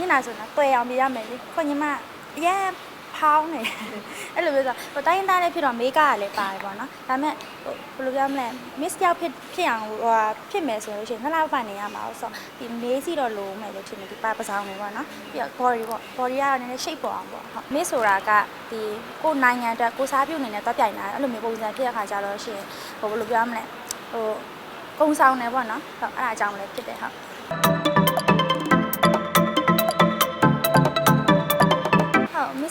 ညနာဆိုတော့တွေ့အောင်ပြရမယ်လေခွန်ညီမအရင်ဖောင်းနေအဲ့လိုမျိုးဆိုဟိုတိုင်းသားလေးဖြစ်တော့မေးကကလည်းပါတယ်ပေါ့နော်ဒါပေမဲ့ဟိုဘယ်လိုပြောမလဲ miss ကြောက်ဖြစ်ဖြစ်အောင်ဟိုဟာဖြစ်မယ်ဆိုလို့ရှိရင်နှစ်လောက်ပိုင်းနေရမှာဆိုတော့ဒီမေးစီတော့လိုမယ်လို့ထင်တယ်ဒီပါပစောင်းနေပေါ့နော်ပြီးတော့ body ပေါ့ body ကတော့နည်းနည်း shape ပေါ်အောင်ပေါ့ဟုတ် miss ဆိုတာကဒီကိုယ်နိုင်ငံအတွက်ကိုယ်စားပြုနေနဲ့တော့ပြိုင်တာအဲ့လိုမျိုးပုံစံဖြစ်တဲ့ခါကျတော့ရှိရင်ဟိုဘယ်လိုပြောမလဲဟိုကုံဆောင်နေပေါ့နော်ဟုတ်အဲ့ဒါအကြောင်းလည်းဖြစ်တယ်ဟုတ်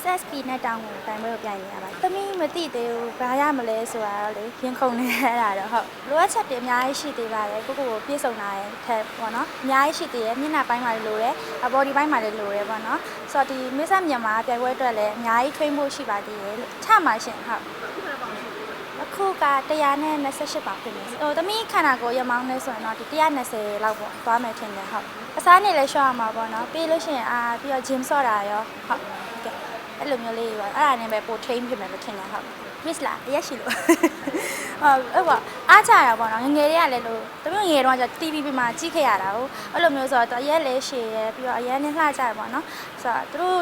ဟုတ် Miss SP နဲ့တောင်းကိုတိုင်ပွဲကိုပြိုင်နေရပါတယ်။သမီးမသိသေးဘူး။ဘာရမလဲဆိုတာတော့လေရင်ခုန်နေရတာတော့ဟုတ်။လိုအပ်ချက်တွေအများကြီးရှိသေးပါတယ်။ကိုကိုကိုပြည့်စုံလာတဲ့ထက်ပေါ့နော်။အများကြီးရှိသေးတယ်။မျက်နှာပိုင်းမှာလည်းလိုတယ်။ body ပိုင်းမှာလည်းလိုတယ်ပေါ့နော်။ဆိုတော့ဒီ Miss မြန်မာပြိုင်ပွဲအတွက်လည်းအများကြီး train ဖို့ရှိပါသေးတယ်လို့။ချမှာရှင်ဟုတ်။အခုက128ပါဖြစ်နေ။ဟိုသမီးခန္ဓာကိုယ်ရမောင်းနေဆိုရင်တော့ဒီ120လောက်ပေါ့သွားမယ်ထင်တယ်ဟုတ်။အစားနေလည်းရှော့ရမှာပေါ့နော်။ပြီးလို့ရှိရင်အာပြီးတော့ gym ဆော့တာရောဟုတ်ကဲ့ အဲ့လိုမျိုးလေးပေါ့အဲ့ဒါနဲ့ပဲပို train ဖြစ်မယ်လို့ထင်တယ်ဟုတ် miss လားအရက်ရှိလို့ဟုတ်အဲ့ပေါ့အားကြရပေါ့နော်ငယ်ငယ်လေးကလည်းလို့တမီးငယ်တော့ကျ TV ပြမှာကြည့်ခဲ့ရတာဟုတ်အဲ့လိုမျိုးဆိုတော့အရက်လည်းရှည်ရပြီးတော့အရက်နဲ့လှကြရပေါ့နော်ဆိုတော့သူတို့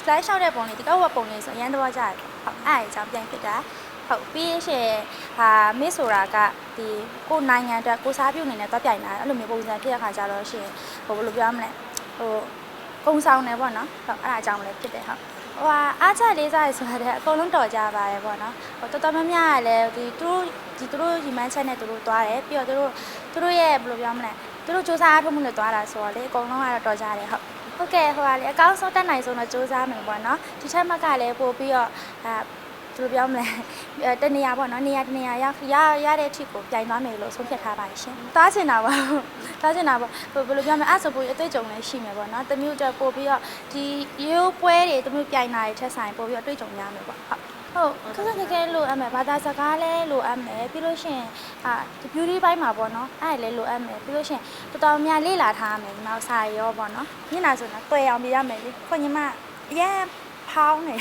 slide လျှောက်တဲ့ပုံလေးဒီကောက်ဝက်ပုံလေးဆိုအရန်တော့ကြရပေါ့ဟုတ်အဲ့အကြောင်းပြန်ဖြစ်တာဟုတ်ပြီးရရှင်ဟာမစ်ဆိုတာကဒီကိုယ်နိုင်ငံအတွက်ကိုယ်စားပြုနေနဲ့တော့ပြိုင်တာအဲ့လိုမျိုးပုံစံဖြစ်တဲ့ခါကျတော့ရှင်ဟိုဘယ်လိုပြောမလဲဟိုကုံဆောင်နေပေါ့နော်ဟုတ်အဲ့ဒါအကြောင်းလည်းဖြစ်တယ်ဟုတ် ဟိုဟာအားချလေးစားရဆိုတာတဲ့အကုန်လုံးတော်ကြပါတယ်ပေါ့နော်ဟိုတော်တော်များများကလည်းဒီသူတို့ဒီသူတို့ရီမန်းချက်နဲ့သူတို့သွားတယ်ပြီးတော့သူတို့သူတို့ရဲ့ဘယ်လိုပြောမလဲသူတို့စူးစမ်းအားထုတ်မှုနဲ့သွားတာဆိုတော့လေအကုန်လုံးကတော့တော်ကြတယ်ဟုတ်ဟုတ်ကဲ့ဟိုဟာလေအကောင်းဆုံးတက်နိုင်ဆုံးတော့စူးစမ်းမယ်ပေါ့နော်ဒီချက်မှတ်ကလည်းပို့ပြီးတော့အာ ဘယ်လိုပြောမလဲအဲတနေရာပေါ့နော်နေရာတနေရာရရရတဲ့အထိကိုပြိုင်သွားမယ်လို့ဆုံးဖြတ်ထားပါတယ်ရှင်။တားချင်တာပါ။တားချင်တာပေါ့ဟိုဘယ်လိုပြောမလဲအဲ့ဆိုပိုအတွေ့အကြုံလည်းရှိမယ်ပေါ့နော်။တမျိုးတော့ပို့ပြီးတော့ဒီရိုးပွဲတွေတမျိုးပြိုင်တာတွေထက်ဆိုင်ပို့ပြီးတော့အတွေ့အကြုံများမယ်ပေါ့။ဟုတ်ဟုတ်ခက်ခက်ခဲခဲလိုအပ်မယ်ဘာသာစကားလည်းလိုအပ်မယ်ပြီးလို့ရှိရင်အာဒီ beauty ဘိုင်းမှာပေါ့နော်အဲ့ဒါလည်းလိုအပ်မယ်ပြီးလို့ရှိရင်တော်တော်များလေ့လာထားမယ်ဒီမှာစာရောပေါ့နော်ညနာဆိုတော့တွေ့အောင်ပြရမယ်လေခွန်ညီမအရင် ဖောင်းနေ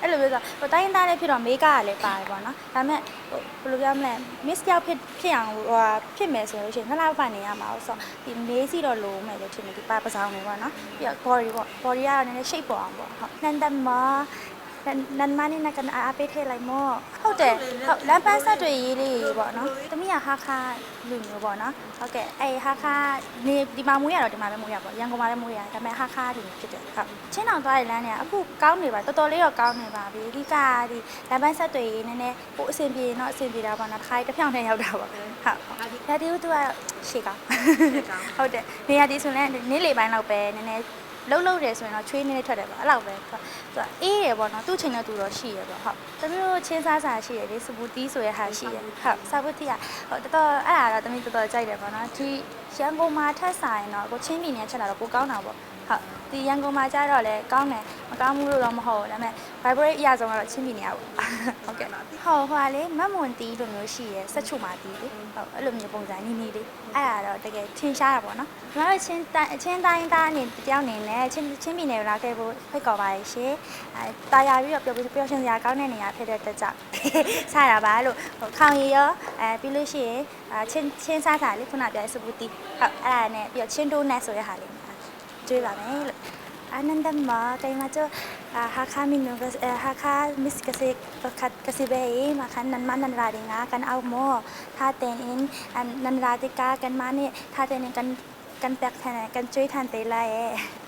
အဲ့လိုမျိုးဆိုဟိုတိုင်းသားလေးဖြစ်တော့မေးကကလည်းပါတယ်ပေါ့နော်ဒါပေမဲ့ဟိုဘယ်လိုပြောမလဲ miss ကြောက်ဖြစ်ဖြစ်အောင်ဟိုဟာဖြစ်မယ်ဆိုလို့ရှိရင်နှစ်လောက်ပိုင်းနေရမှာဆိုတော့ဒီမေးစီတော့လိုမယ်လို့ထင်တယ်ဒီပါပစောင်းနေပေါ့နော်ပြီးတော့ body ပေါ့ body ကတော့နည်းနည်း shape ပေါ်အောင်ပေါ့ဟုတ်နန်တမ နန်မနီနကန်အားပေးထဲလိုက်မော့ဟုတ်တယ်ဟုတ်လမ်းပန်းဆက်တွေရေးလေးတွေပေါ့နော်တမီးကဟာခါလူမျိုးပေါ့နော်ဟုတ်ကဲ့အဲဟာခါနေဒီမှာမွေးရတော့ဒီမှာပဲမွေးရပေါ့ရန်ကုန်မှာလည်းမွေးရဒါပေမဲ့ဟာခါလူမျိုးဖြစ်တယ်ဟုတ်ချင်းအောင်သွားတဲ့လမ်းတွေကအခုကောင်းနေပါတော်တော်လေးတော့ကောင်းနေပါပြီအဓိကဒီလမ်းပန်းဆက်တွေရေးနည်းနည်းပိုအဆင်ပြေတော့အဆင်ပြေတာပေါ့နော်တစ်ခါတစ်ဖြောင်းနဲ့ရောက်တာပေါ့ဟုတ်ဟုတ်ဒါဒီဦးသူကရှေ့ကောင်းဟုတ်တယ်နေရာဒီဆိုရင်နေ့လေပိုင်းလောက်ပဲနည်းနည်း လှုပ်လှုပ်တယ်ဆိုရင်တော့ချွေးနေနေထွက်တယ်ပေါ့အဲ့လောက်ပဲသူကအေးရပေါ့နော်သူ့ချိန်နဲ့သူတော့ရှိရပေါ့ဟုတ်တမီးတို့ချင်းစားစာရှိရလေစပူတီးဆိုရဟာရှိရဟုတ်စပူတီးကဟိုတော်တော်အဲ့ဒါတော့တမီးတော်တော်ကြိုက်တယ်ပေါ့နော်ဒီရန်ကုန်မှာထက်ဆိုင်တော့ကိုချင်းပြည်နယ်ချက်လာတော့ပိုကောင်းတာပေါ့ဟုတ်ဒီရန်ကုန်မှာကျတော့လေကောင်းတယ် မကောင်းဘူးလို့တော့မဟုတ်ဘူးဒါပေမဲ့ vibrate အရဆုံးကတော့ချင်းပြည်နယ်ကပေါ့ဟုတ်ကဲ့ဟုတ်ဟိုဟာလေမတ်မွန်တီးလိုမျိုးရှိရဆက်ချုမာတီးလေဟုတ်အဲ့လိုမျိုးပုံစံနီးနီးလေးအဲ့ဒါတော့တကယ်ထင်ရှားတာပေါ့နော်ညီမတို့ချင်းတိုင်းချင်းတိုင်းသားအနေတယောက်အနေနဲ့ချင်းချင်းပြည်နယ်လာခဲ့ဖို့ဖိတ်ခေါ်ပါရရှင်အဲတာယာပြီးတော့ပျော်ပျော်ရှင်စရာကောင်းတဲ့နေရာဖြစ်တဲ့အတွက်ကြောင့်စရပါလို့ဟိုခေါင်ရီရောအဲပြီးလို့ရှိရင်အာချင်းချင်းစားတာလေးခုနပြောစပူတီဟုတ်အဲ့ဒါနဲ့ပြီးတော့ချင်းတိုးနက်ဆိုတဲ့ဟာလေးကျွေးပါမယ်လို့ 아난단 뭐 까이마죠 하카미누 하카 미스 kasi kasi bei makan nan man nan ra de nga kan au mo tha ten in nan ra de ka kan ma ni tha ten in kan kan tak thana kan chui than te la e